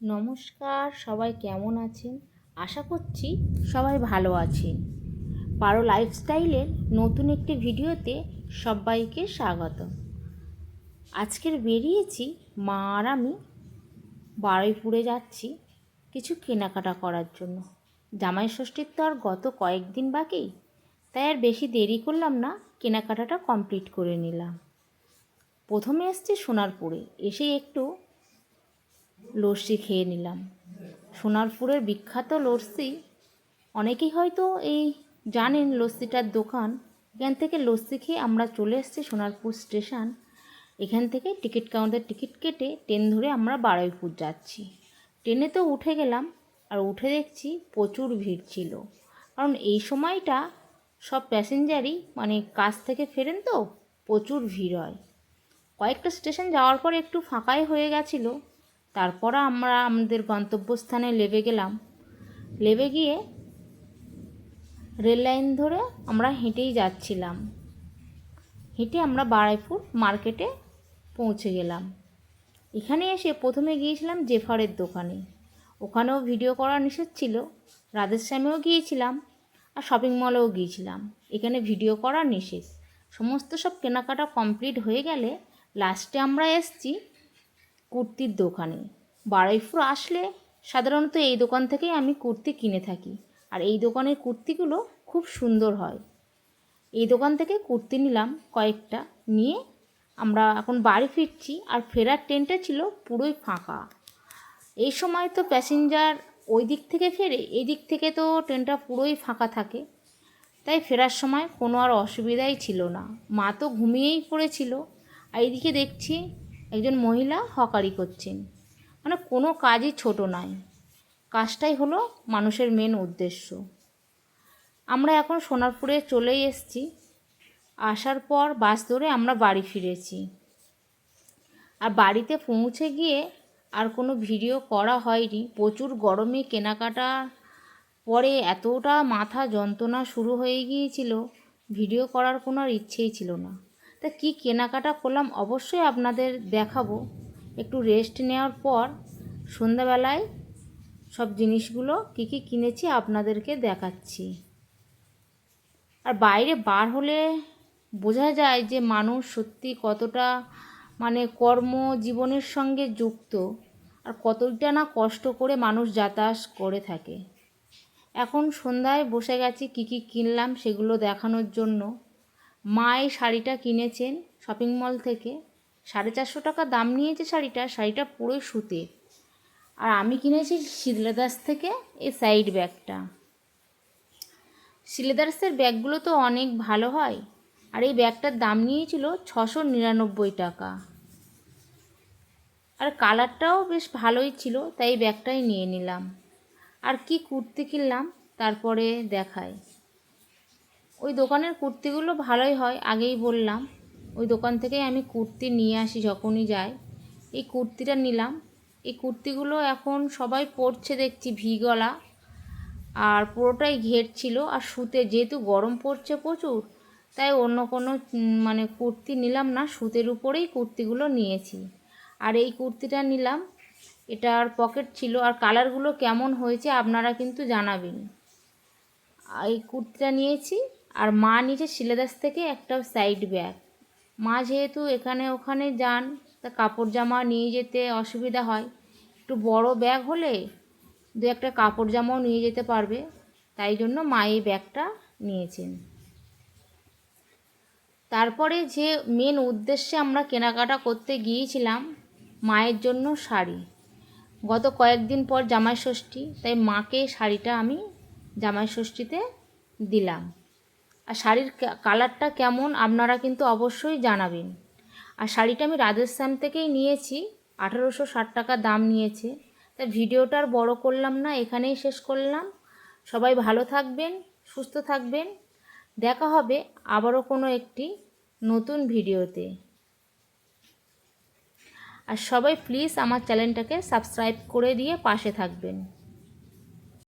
নমস্কার, সবাই কেমন আছেন? আশা করছি সবাই ভালো আছেন। পারো লাইফস্টাইলের নতুন একটি ভিডিওতে সবাইকে স্বাগত আজকের বেরিয়েছি মা আর আমি বারুইপুরে যাচ্ছি কিছু কেনাকাটা করার জন্য। জামাই ষষ্ঠীর তো আর গত কয়েকদিন বাকি, তাই আর বেশি দেরি করলাম না, কেনাকাটাটা কমপ্লিট করে নিলাম। প্রথমে এসছি সোনারপুরে এসে একটু লস্যি খেয়ে নিলাম। সোনারপুরের বিখ্যাত লস্যি, অনেকেই হয়তো এই জানেন লস্যিটার দোকান। এখান থেকে লস্যি খেয়ে আমরা চলে এসেছি সোনারপুর স্টেশন। এখান থেকে টিকিট কাউন্টার টিকিট কেটে ট্রেন ধরে আমরা বারুইপুর যাচ্ছি। ট্রেনে তো উঠে গেলাম আর উঠে দেখছি প্রচুর ভিড় ছিল। কারণ এই সময়টা সব প্যাসেঞ্জারই মানে কাজ থেকে ফেরেন তো, প্রচুর ভিড় হয়। কয়েকটা স্টেশন যাওয়ার পর একটু ফাঁকাই হয়ে গেছিল। তারপর আমরা আমাদের গন্তব্যস্থানে লেবে গেলাম। লেবে গিয়ে রেল লাইন ধরে আমরা হেঁটেই যাচ্ছিলাম। হেঁটে আমরা বারাইপুর মার্কেটে পৌঁছে গেলাম। এখানে এসে প্রথমে গিয়েছিলাম জেফারের দোকানে। ওখানেও ভিডিও করা নিষেধ ছিল। রাধেশ্যামেও গিয়েছিলাম আর শপিং মলেও গিয়েছিলাম। এখানে ভিডিও করা নিষেধ। সমস্ত সব কেনাকাটা কমপ্লিট হয়ে গেলে লাস্টে আমরা এসছি কুর্তির দোকানে। বারুইপুর আসলে সাধারণত এই দোকান থেকেই আমি কুর্তি কিনে থাকি। আর এই দোকানের কুর্তিগুলো খুব সুন্দর হয়। এই দোকান থেকে কুর্তি নিলাম কয়েকটা। নিয়ে আমরা এখন বাড়ি ফিরছি আর ফেরার ট্রেনটা ছিল পুরোই ফাঁকা। এই সময় তো প্যাসেঞ্জার ওই দিক থেকে ফেরে, এই দিক থেকে তো ট্রেনটা পুরোই ফাঁকা থাকে। তাই ফেরার সময় কোনো আর অসুবিধাই ছিল না। মা তো ঘুমিয়েই পড়েছিল। আর এইদিকে দেখছি একজন মহিলা হকারি করছেন। মানে কোনো কাজই ছোট নয়। কাজটাই হলো মানুষের মেন উদ্দেশ্য। আমরা এখন সোনারপুরে চলেই এসেছি। আসার পর বাস ধরে আমরা বাড়ি ফিরেছি। আর বাড়িতে পৌঁছে গিয়ে আর কোনো ভিডিও করা হয়নি। প্রচুর গরমে কেনাকাটা পরে এতটা মাথা যন্ত্রণা শুরু হয়ে গিয়েছিল। ভিডিও করার কোনো আর ইচ্ছেই ছিল না। তা কী কেনাকাটা করলাম অবশ্যই আপনাদের দেখাবো। একটু রেস্ট নেওয়ার পর সন্ধ্যাবেলায় সব জিনিসগুলো কী কী কিনেছি আপনাদেরকে দেখাচ্ছি। আর বাইরে বার হলে বোঝা যায় যে মানুষ সত্যি কতটা মানে কর্ম জীবনের সঙ্গে যুক্ত আর কতটা না কষ্ট করে মানুষ যাতায়াত করে থাকে। এখন সন্ধ্যায় বসে গেছি কী কী কিনলাম সেগুলো দেখানোর জন্য। মা এই শাড়িটা কিনেছেন শপিং মল থেকে। সাড়ে চারশো টাকা দাম নিয়েছে শাড়িটা শাড়িটা পুরোই সুতে। আর আমি কিনেছি শিলেদাস থেকে এই সাইড ব্যাগটা শিলেদাসের ব্যাগগুলো তো অনেক ভালো হয়। আর এই ব্যাগটার দাম নিয়েছিল ছশো নিরানব্বই টাকা। আর কালারটাও বেশ ভালোই ছিল, তাই ব্যাগটাই নিয়ে নিলাম। আর কি কুর্তি কিনলাম, তারপরে দেখায় ওই দোকানের কুর্তিগুলো ভালোই হয়, আগেই বললাম। ওই দোকান থেকেই আমি কুর্তি নিয়ে আসি যখনই যাই। এই কুর্তিটা নিলাম। এই কুর্তিগুলো এখন সবাই পরছে দেখছি ভি গলা। আর পুরোটাই ঘের ছিল। আর সুতে যেহেতু গরম পড়ছে প্রচুর, তাই অন্য কোনো মানে কুর্তি নিলাম না। সুতের উপরেই কুর্তিগুলো নিয়েছি। আর এই কুর্তিটা নিলাম। এটার পকেট ছিল। আর কালারগুলো কেমন হয়েছে আপনারা কিন্তু জানাবেন। এই কুর্তিটা নিয়েছি। আর মা নিচে শিলেদাস থেকে একটা সাইড ব্যাগ মা যেহেতু এখানে ওখানে যান, তা কাপড় জামা নিয়ে যেতে অসুবিধা হয়। একটু বড় ব্যাগ হলে দু একটা কাপড় জামাও নিয়ে যেতে পারবে, তাই জন্য মা এই ব্যাগটা নিয়েছেন। তারপরে যে মেন উদ্দেশ্যে আমরা কেনাকাটা করতে গিয়েছিলাম, মায়ের জন্য শাড়ি। গত কয়েকদিন পর জামাই ষষ্ঠী তাই মাকে শাড়িটা আমি জামাই ষষ্ঠীতে দিলাম। শাড়ির কালারটা কেমন আপনারা কিন্তু অবশ্যই জানাবেন। আর শাড়িটা আমি রাজস্থান থেকেই নিয়েছি, আঠেরোশো ষাট টাকা দাম নিয়েছে। তা ভিডিওটা আর বড়ো করলাম না, এখানেই শেষ করলাম। সবাই ভালো থাকবেন, সুস্থ থাকবেন। দেখা হবে আবারও কোনো একটি নতুন ভিডিওতে। আর সবাই প্লিজ আমার চ্যানেলটাকে সাবস্ক্রাইব করে দিয়ে পাশে থাকবেন।